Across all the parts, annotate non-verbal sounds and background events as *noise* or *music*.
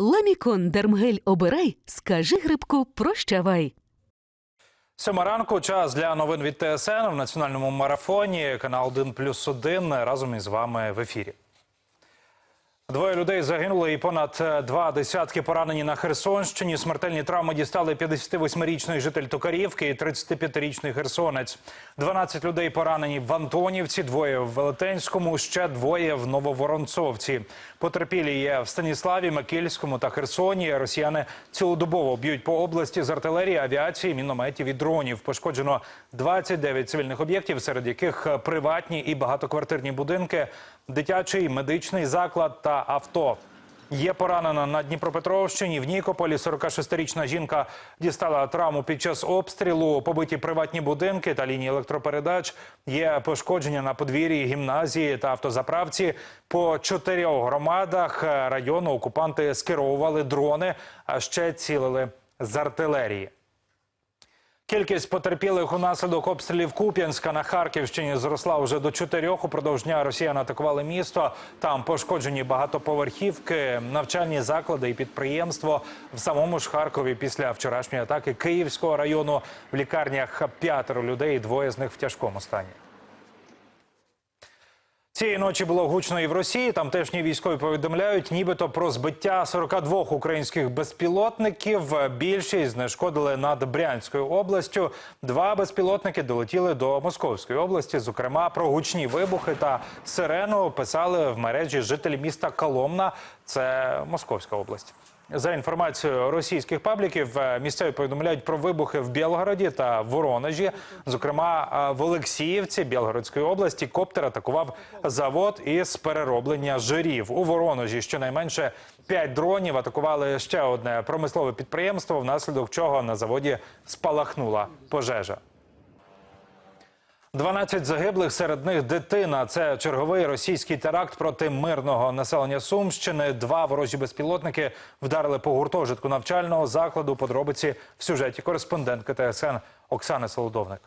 Ламікон Дермгель обирай, скажи грибку прощавай. Сьома ранку час для новин від ТСН в національному марафоні. Канал 1 плюс 1 разом із вами в ефірі. Двоє людей загинули і понад два десятки поранені на Херсонщині. Смертельні травми дістали 58-річний житель Токарівки і 35-річний херсонець. 12 людей поранені в Антонівці, двоє в Велетенському, ще двоє в Нововоронцовці. Потерпілі є в Станіславі, Микільському та Херсоні. Росіяни цілодобово б'ють по області з артилерії, авіації, мінометів і дронів. Пошкоджено 29 цивільних об'єктів, серед яких е, приватні і багатоквартирні будинки, дитячий медичний заклад та авто. Є поранена на Дніпропетровщині. В Нікополі 46-річна жінка дістала травму під час обстрілу. Побиті приватні будинки та лінії електропередач. Є пошкодження на подвір'ї гімназії та автозаправці. По чотирьох громадах е, району окупанти скеровували дрони, а ще цілили з артилерії. Кількість потерпілих унаслідок обстрілів Куп'янська на Харківщині зросла вже до чотирьох. Упродовж дня росіяни атакували місто. Там пошкоджені багатоповерхівки, навчальні заклади і підприємство. В самому ж Харкові після вчорашньої атаки Київського району в лікарнях п'ятеро людей, двоє з них в тяжкому стані. Цієї ночі було гучно і в Росії. Тамтешні військові повідомляють, нібито про збиття 42 українських безпілотників. Більшість знешкодили над Брянською областю. Два безпілотники долетіли до Московської області. Зокрема, про гучні вибухи та сирену писали в мережі жителі міста Коломна. Це Московська область. За інформацією російських пабліків, е, місцеві повідомляють про вибухи в Білгороді та Воронежі. Зокрема, е, в Олексіївці Білгородської області коптер атакував завод із перероблення жирів. У Воронежі щонайменше п'ять дронів атакували ще одне промислове підприємство, внаслідок чого на заводі спалахнула пожежа. 12 загиблих, серед них дитина. Це черговий російський теракт проти мирного населення Сумщини. Два ворожі безпілотники вдарили по гуртожитку навчального закладу. Подробиці в сюжеті кореспондентки ТСН Оксани Солодовник.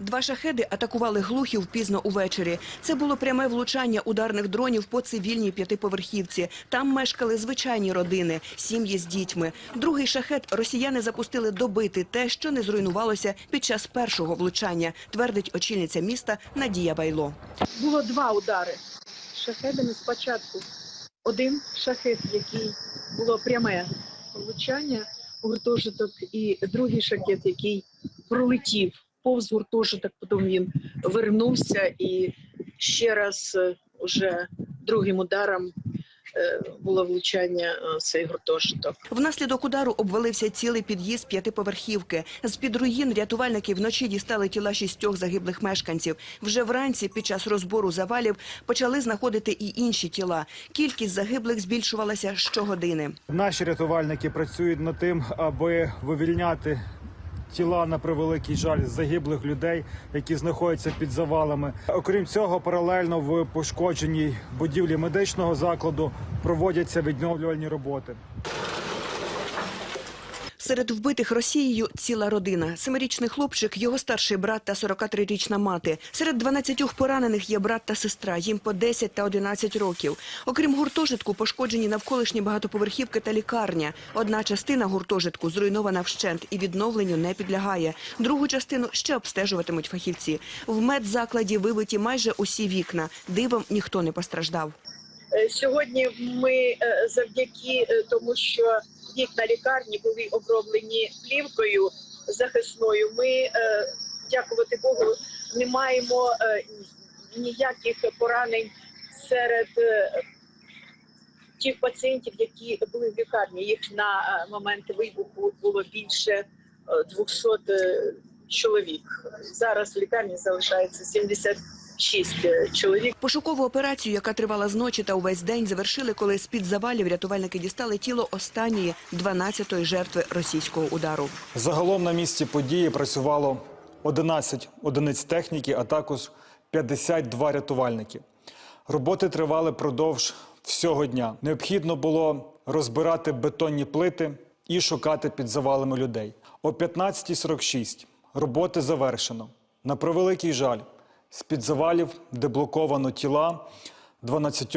Два шахеди атакували глухів пізно увечері. Це було пряме влучання ударних дронів по цивільній п'ятиповерхівці. Там мешкали звичайні родини, сім'ї з дітьми. Другий шахет росіяни запустили добити те, що не зруйнувалося під час першого влучання, твердить очільниця міста Надія Байло. було два удари шахедами спочатку. Один шахет, який було пряме влучання у гуртожиток, і другий шахет, який пролетів повз гуртожиток, потім він вернувся і ще раз е, уже другим ударом е, було влучання е, цей гуртожиток. Внаслідок удару обвалився цілий під'їзд п'ятиповерхівки. З-під руїн рятувальники вночі дістали тіла шістьох загиблих мешканців. Вже вранці під час розбору завалів почали знаходити і інші тіла. Кількість загиблих збільшувалася щогодини. Наші рятувальники працюють над тим, аби вивільняти тіла на превеликий жаль загиблих людей, які знаходяться під завалами. Окрім цього, паралельно в пошкодженій будівлі медичного закладу проводяться відновлювальні роботи. Серед вбитих Росією ціла родина. Семирічний хлопчик, його старший брат та 43-річна мати. Серед 12 поранених є брат та сестра. Їм по 10 та 11 років. Окрім гуртожитку, пошкоджені навколишні багатоповерхівки та лікарня. Одна частина гуртожитку зруйнована вщент і відновленню не підлягає. Другу частину ще обстежуватимуть фахівці. В медзакладі вибиті майже усі вікна. Дивом ніхто не постраждав. Е, Сьогодні ми е, завдяки е, тому, що вікна лікарні були оброблені плівкою захисною. Ми, е, дякувати Богу, не маємо е, ніяких поранень серед е, тих пацієнтів, які були в лікарні. Їх на момент вибуху було більше е, 200 е, чоловік. Зараз в лікарні залишається 76 е, чоловік. Пошукову операцію, яка тривала з ночі та увесь день, завершили, коли з-під завалів рятувальники дістали тіло останньої 12-ї жертви російського удару. Загалом на місці події працювало 11 одиниць техніки, а також 52 рятувальники. Роботи тривали продовж всього дня. Необхідно було розбирати бетонні плити і шукати під завалами людей. О 15.46 роботи завершено. На превеликий жаль, з-під завалів деблоковано тіла 12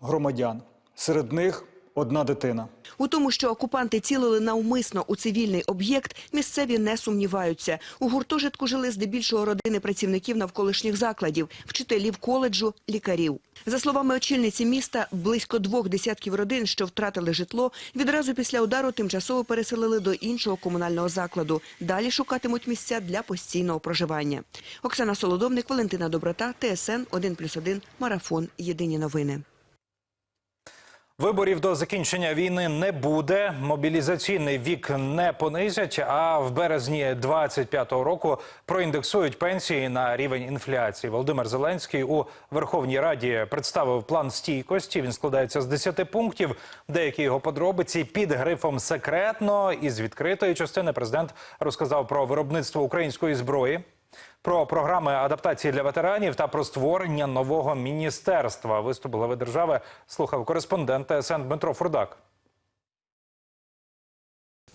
громадян. Серед них одна дитина. У тому, що окупанти цілили навмисно у цивільний об'єкт, місцеві не сумніваються. У гуртожитку жили здебільшого родини працівників навколишніх закладів, вчителів коледжу, лікарів. За словами очільниці міста, близько двох десятків родин, що втратили житло, відразу після удару тимчасово переселили до іншого комунального закладу. Далі шукатимуть місця для постійного проживання. Оксана Солодовник, Валентина Доброта, ТСН 1+,1, Марафон. Єдині новини. Виборів до закінчення війни не буде. Мобілізаційний вік не понизять. А в березні 25-го року проіндексують пенсії на рівень інфляції. Володимир Зеленський у Верховній Раді представив план стійкості. Він складається з 10 пунктів. Деякі його подробиці під грифом секретно. Із відкритої частини президент розказав про виробництво української зброї. Про програми адаптації для ветеранів та про створення нового міністерства виступ глави держави слухав кореспондент ТСН Дмитро Фурдак.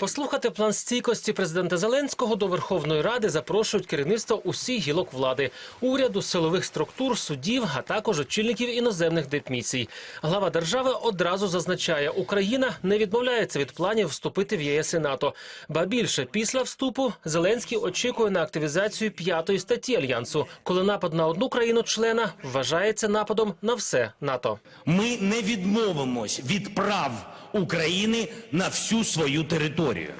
Послухати план стійкості президента Зеленського до Верховної Ради запрошують керівництво усіх гілок влади, уряду, силових структур, судів, а також очільників іноземних дипмісій. Глава держави одразу зазначає, Україна не відмовляється від планів вступити в ЄС і НАТО. Ба більше після вступу Зеленський очікує на активізацію п'ятої статті альянсу, коли напад на одну країну-члена вважається нападом на все НАТО. Ми не відмовимось від прав України на всю свою територію.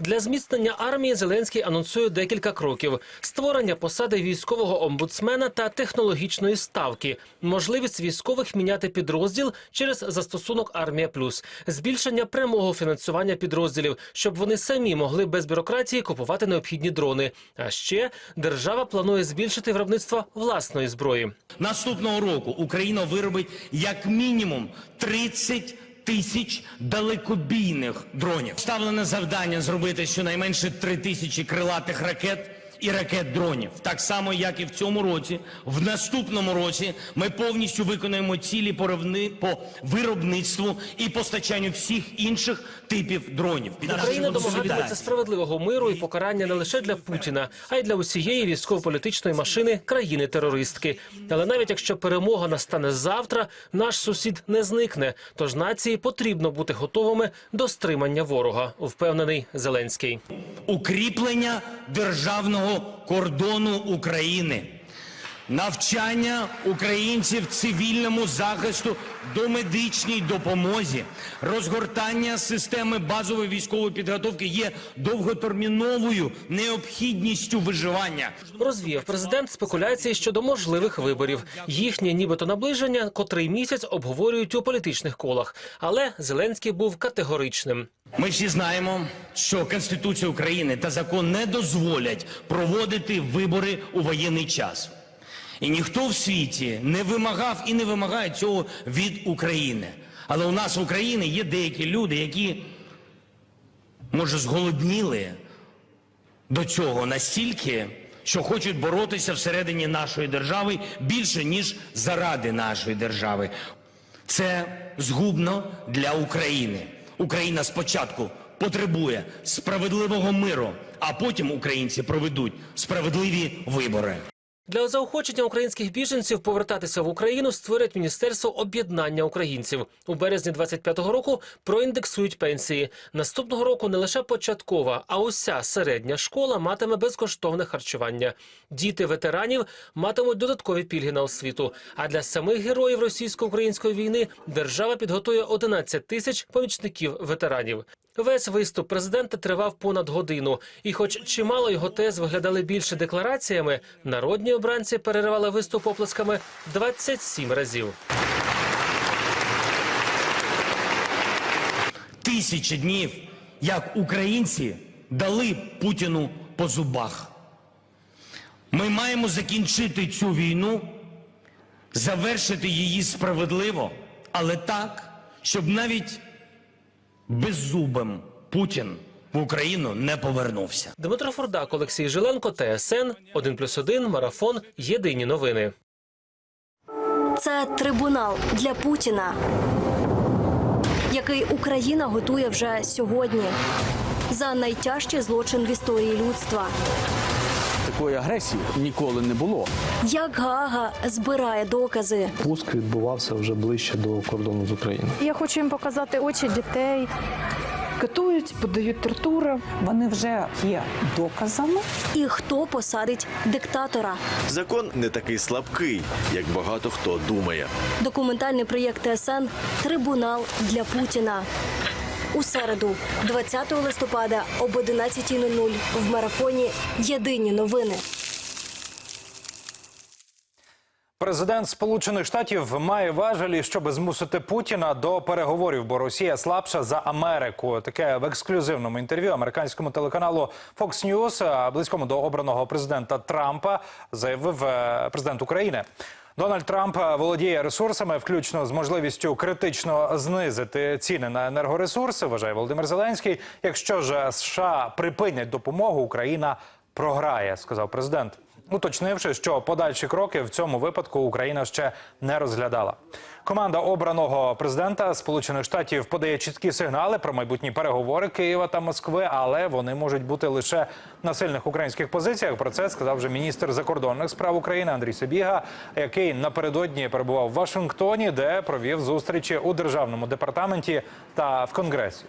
Для зміцнення армії Зеленський анонсує декілька кроків: створення посади військового омбудсмена та технологічної ставки, можливість військових міняти підрозділ через застосунок Армія Плюс, збільшення прямого фінансування підрозділів, щоб вони самі могли без бюрократії купувати необхідні дрони. А ще держава планує збільшити виробництво власної зброї. Наступного року Україна виробить як мінімум 30 тисяч далекобійних дронів. Ставлене завдання зробити щонайменше 3 тисячі крилатих ракет. І ракет дронів, так само як і в цьому році, в наступному році ми повністю виконуємо цілі поривни по виробництву і постачанню всіх інших типів дронів. Україна домагатиметься справедливого миру і покарання не лише для Путіна, а й для усієї військово-політичної машини країни-терористки. Але навіть якщо перемога настане завтра, наш сусід не зникне. Тож нації потрібно бути готовими до стримання ворога, впевнений Зеленський. укріплення державного кордону України, навчання українців цивільному захисту до медичній допомозі, розгортання системи базової військової підготовки є довготерміновою необхідністю виживання. Розвіяв президент спекуляції щодо можливих виборів. Їхнє нібито наближення котрий місяць обговорюють у політичних колах. Але Зеленський був категоричним. Ми всі знаємо, що Конституція України та закон не дозволять проводити вибори у воєнний час. І ніхто в світі не вимагав і не вимагає цього від України. Але у нас в Україні є деякі люди, які, може, зголодніли до цього настільки, що хочуть боротися всередині нашої держави більше, ніж заради нашої держави. Це згубно для України. Україна спочатку потребує справедливого миру, а потім українці проведуть справедливі вибори. Для заохочення українських біженців повертатися в Україну створять міністерство об'єднання українців. У березні 25-го року проіндексують пенсії. Наступного року не лише початкова, а уся середня школа матиме безкоштовне харчування. Діти ветеранів матимуть додаткові пільги на освіту. А для самих героїв російсько-української війни держава підготує 11 тисяч помічників ветеранів. Весь виступ президента тривав понад годину, і, хоч чимало його тез виглядали більше деклараціями, народні обранці переривали виступ оплесками 27 разів. Тисячі днів, як українці дали Путіну по зубах. Ми маємо закінчити цю війну, завершити її справедливо, але так, щоб навіть беззубим Путін в Україну не повернувся. Дмитро Фурдак, Олексій Жиленко, ТСН 1+,1, Марафон. Єдині новини. Це трибунал для Путіна, який Україна готує вже сьогодні за найтяжчий злочин в історії людства. Такої агресії ніколи не було. Як Гаага збирає докази. Пуск відбувався вже ближче до кордону з Україною. Я хочу їм показати очі дітей. Катують, подають тортури. Вони вже є доказами. І хто посадить диктатора? Закон не такий слабкий, як багато хто думає. Документальний проєкт ТСН Трибунал для Путіна. У середу, 20 листопада об 11.00 в марафоні Єдині новини. Президент Сполучених Штатів має важелі, щоб змусити Путіна до переговорів, бо Росія слабша за Америку. Таке в ексклюзивному інтерв'ю американському телеканалу Fox News, близькому до обраного президента Трампа, заявив е, президент України. Дональд Трамп володіє ресурсами, включно з можливістю критично знизити ціни на енергоресурси. Вважає Володимир Зеленський. Якщо ж США припинять допомогу, Україна програє, сказав президент. Уточнивши, що подальші кроки в цьому випадку Україна ще не розглядала. Команда обраного президента Сполучених Штатів подає чіткі сигнали про майбутні переговори Києва та Москви, але вони можуть бути лише на сильних українських позиціях. Про це сказав вже міністр закордонних справ України Андрій Сибіга, який напередодні перебував в Вашингтоні, де провів зустрічі у державному департаменті та в конгресі.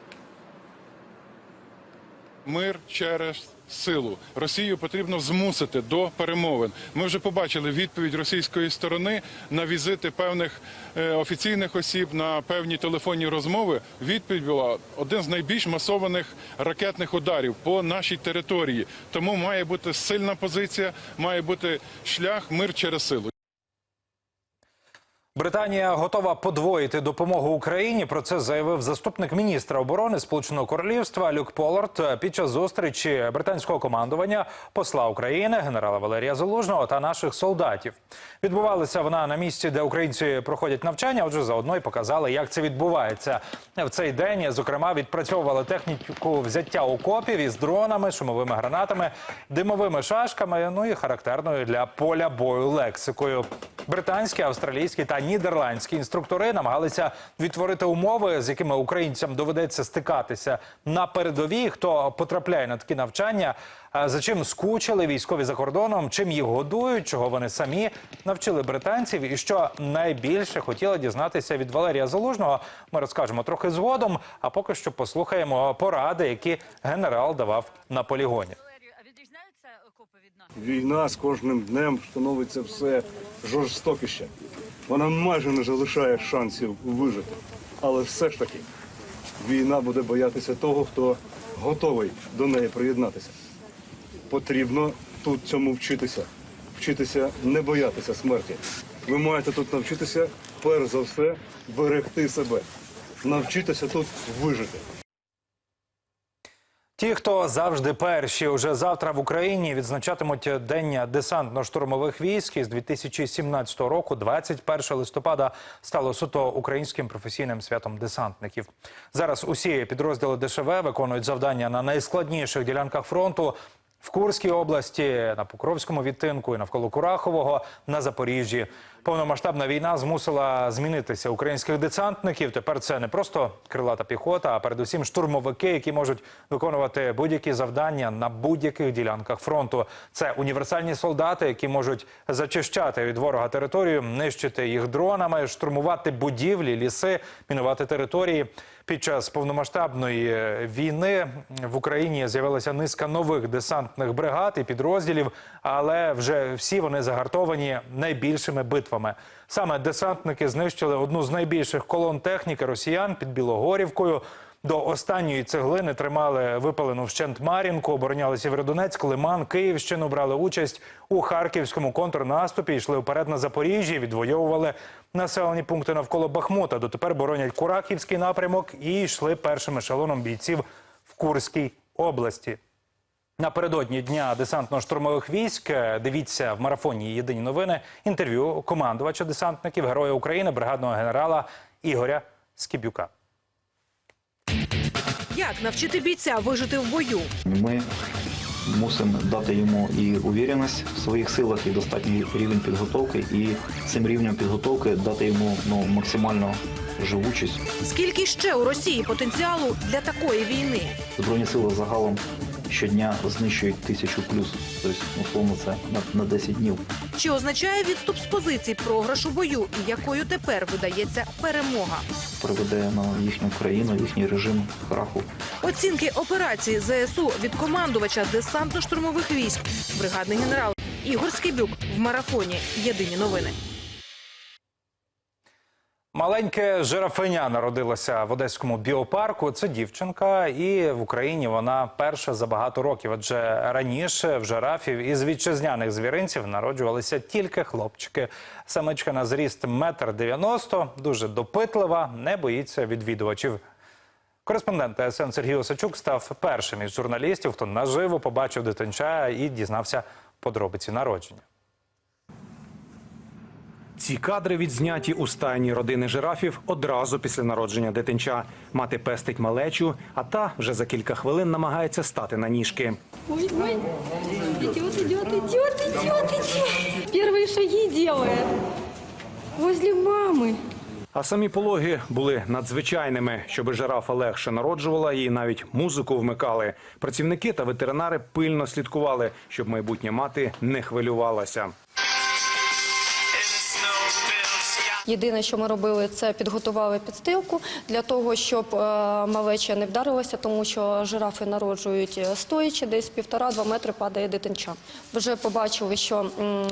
Мир через силу Росію потрібно змусити до перемовин. Ми вже побачили відповідь російської сторони на візити певних е, офіційних осіб на певні телефонні розмови. Відповідь була один з найбільш масованих ракетних ударів по нашій території. Тому має бути сильна позиція, має бути шлях мир через силу. Британія готова подвоїти допомогу Україні. Про це заявив заступник міністра оборони Сполученого Королівства Люк Поллард під час зустрічі британського командування посла України генерала Валерія Залужного та наших солдатів. Відбувалася вона на місці, де українці проходять навчання. Отже, заодно й показали, як це відбувається в цей день. Зокрема, відпрацьовували техніку взяття окопів із дронами, шумовими гранатами, димовими шашками. Ну і характерною для поля бою лексикою. Британські, австралійські та нідерландські інструктори намагалися відтворити умови, з якими українцям доведеться стикатися на передовій. Хто потрапляє на такі навчання, за чим скучили військові за кордоном, чим їх годують, чого вони самі навчили британців, і що найбільше хотіли дізнатися від Валерія Залужного. Ми розкажемо трохи згодом. А поки що послухаємо поради, які генерал давав на полігоні. Війна з кожним днем становиться все жорстокіше. Вона майже не залишає шансів вижити. Але все ж таки війна буде боятися того, хто готовий до неї приєднатися. Потрібно тут цьому вчитися. Вчитися не боятися смерті. Ви маєте тут навчитися, перш за все, берегти себе. Навчитися тут вижити. Ті, хто завжди перші, уже завтра в Україні відзначатимуть День десантно-штурмових військ. Із 2017 року, 21 листопада, стало суто українським професійним святом десантників. Зараз усі підрозділи ДШВ виконують завдання на найскладніших ділянках фронту. В Курській області, на Покровському відтинку і навколо Курахового на Запоріжжі. Повномасштабна війна змусила змінитися українських десантників. Тепер це не просто крилата піхота, а передусім штурмовики, які можуть виконувати будь-які завдання на будь-яких ділянках фронту. Це універсальні солдати, які можуть зачищати від ворога територію, нищити їх дронами, штурмувати будівлі, ліси, мінувати території. Під час повномасштабної війни в Україні з'явилася низка нових десантних бригад і підрозділів, але вже всі вони загартовані найбільшими битвами. Саме десантники знищили одну з найбільших колон техніки росіян під Білогорівкою. До останньої цеглини тримали випалену вщент Мар'їнку, обороняли Сєвєродонецьк, Лиман, Київщину, брали участь у харківському контрнаступі, йшли вперед на Запоріжжі, відвоювали населені пункти навколо Бахмута. Дотепер боронять Курахівський напрямок і йшли першим ешелоном бійців в Курській області. Напередодні дня десантно-штурмових військ е, дивіться в марафоні Єдині новини інтерв'ю командувача десантників, героя України, бригадного генерала Ігоря Скібюка. Як навчити бійця вижити в бою? Ми мусимо дати йому і увіреність в своїх силах, і достатній рівень підготовки, і цим рівнем підготовки дати йому ну, максимальну живучість. Скільки ще у Росії потенціалу для такої війни? Збройні сили загалом щодня знищують тисячу плюс. Тобто, условно, це на, на 10 днів. Чи означає відступ з позицій програш у бою, і якою тепер видається перемога? Приведе на їхню країну, їхній режим краху. Оцінки операції ЗСУ від командувача десантно-штурмових військ, бригадний генерал Ігор Скибюк в марафоні. Єдині новини. Маленьке жирафеня народилося в одеському біопарку. Це дівчинка, і в Україні вона перша за багато років. Адже раніше в жирафів із вітчизняних звіринців народжувалися тільки хлопчики. Самичка на зріст метр дев'яносто, дуже допитлива, не боїться відвідувачів. Кореспондент ТСН Сергій Осачук став першим із журналістів, хто наживо побачив дитинча і дізнався подробиці народження. Ці кадри відзняті у стайні родини жирафів одразу після народження дитинча. Мати пестить малечу, а та вже за кілька хвилин намагається стати на ніжки. Ой, ой. Идет, идет, идет, идет. Первые шаги делает. Возле мамы. А самі пологи були надзвичайними. Щоби жирафа легше народжувала, їй навіть музику вмикали. Працівники та ветеринари пильно слідкували, щоб майбутня мати не хвилювалася. Єдине, що ми робили, це підготували підстилку для того, щоб е, малеча не вдарилася, тому що жирафи народжують е, стоячи, десь півтора-два метри падає дитинча. Вже побачили, що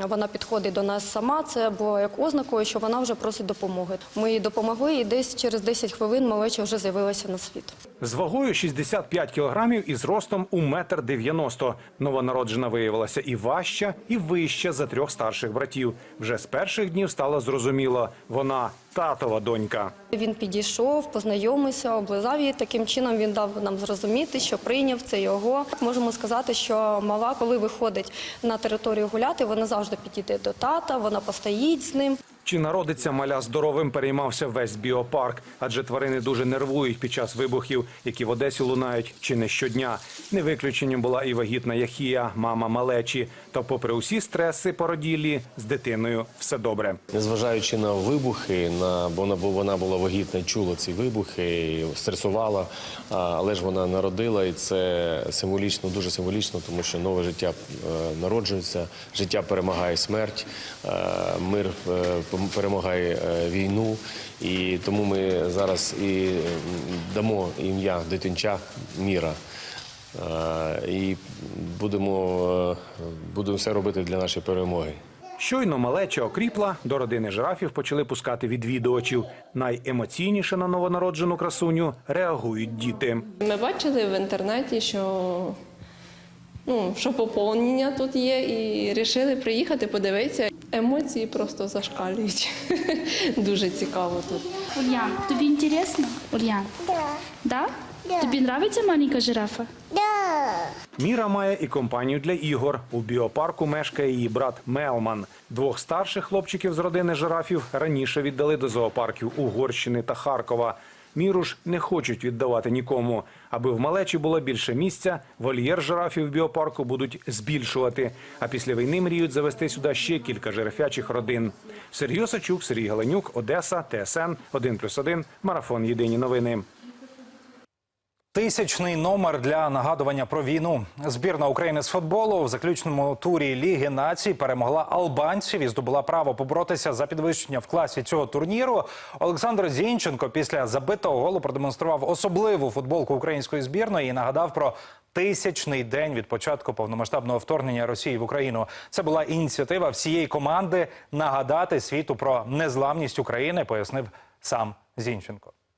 вона підходить до нас сама. Це було як ознакою, що вона вже просить допомоги. Ми їй допомогли, і десь через 10 хвилин малеча вже з'явилася на світ. З вагою 65 кілограмів і зростом у метр 90. Новонароджена виявилася і важча, і вища за трьох старших братів. Вже з перших днів стало зрозуміло, вона татова донька. Він підійшов, познайомився, облизав її. Таким чином він дав нам зрозуміти, що прийняв це його. Можемо сказати, що мала, коли виходить на територію гуляти, вона завжди підійде до тата, вона постоїть з ним. Чи народиться маля здоровим, переймався весь біопарк, адже тварини дуже нервують під час вибухів, які в Одесі лунають чи не щодня. Не виключенням була і вагітна Яхія, мама малечі. Та, попри усі стреси породілі, з дитиною все добре. Незважаючи на вибухи, на бо вона, була вагітна, чула ці вибухи, стресувала, але ж вона народила, і це символічно, дуже символічно, тому що нове життя е, народжується, життя перемагає смерть, е, мир е, перемагає е, війну. І тому ми зараз і дамо ім'я дитинча Міра. Е, І будемо, е, будемо все робити для нашої перемоги. Щойно малеча окріпла, до родини жирафів почали пускати відвідувачів. Найемоційніше на новонароджену красуню реагують діти. Ми бачили в інтернеті, що, ну, що поповнення тут є, і вирішили приїхати, подивитися. Емоції просто зашкалюють. *laughs* Дуже цікаво тут. Ульян, тобі інтересно? Ульян? Да. Да? Тобі подобається маленька жирафа? Міра має і компанію для ігор. У біопарку мешкає її брат Мелман. Двох старших хлопчиків з родини жирафів раніше віддали до зоопарків Угорщини та Харкова. Міру ж не хочуть віддавати нікому. Аби в малечі було більше місця, вольєр жирафів біопарку будуть збільшувати. А після війни мріють завести сюди ще кілька жирафячих родин. Сергій Осачук, Сергій Галенюк, Одеса, ТСН 1+,1, Марафон Єдині новини. Тисячний номер для нагадування про війну. Збірна України з футболу в заключному турі Ліги націй перемогла албанців і здобула право поборотися за підвищення в класі цього турніру. Олександр Зінченко після забитого голу продемонстрував особливу футболку української збірної і нагадав про тисячний день від початку повномасштабного вторгнення Росії в Україну. Це була ініціатива всієї команди нагадати світу про незламність України, пояснив сам Зінченко.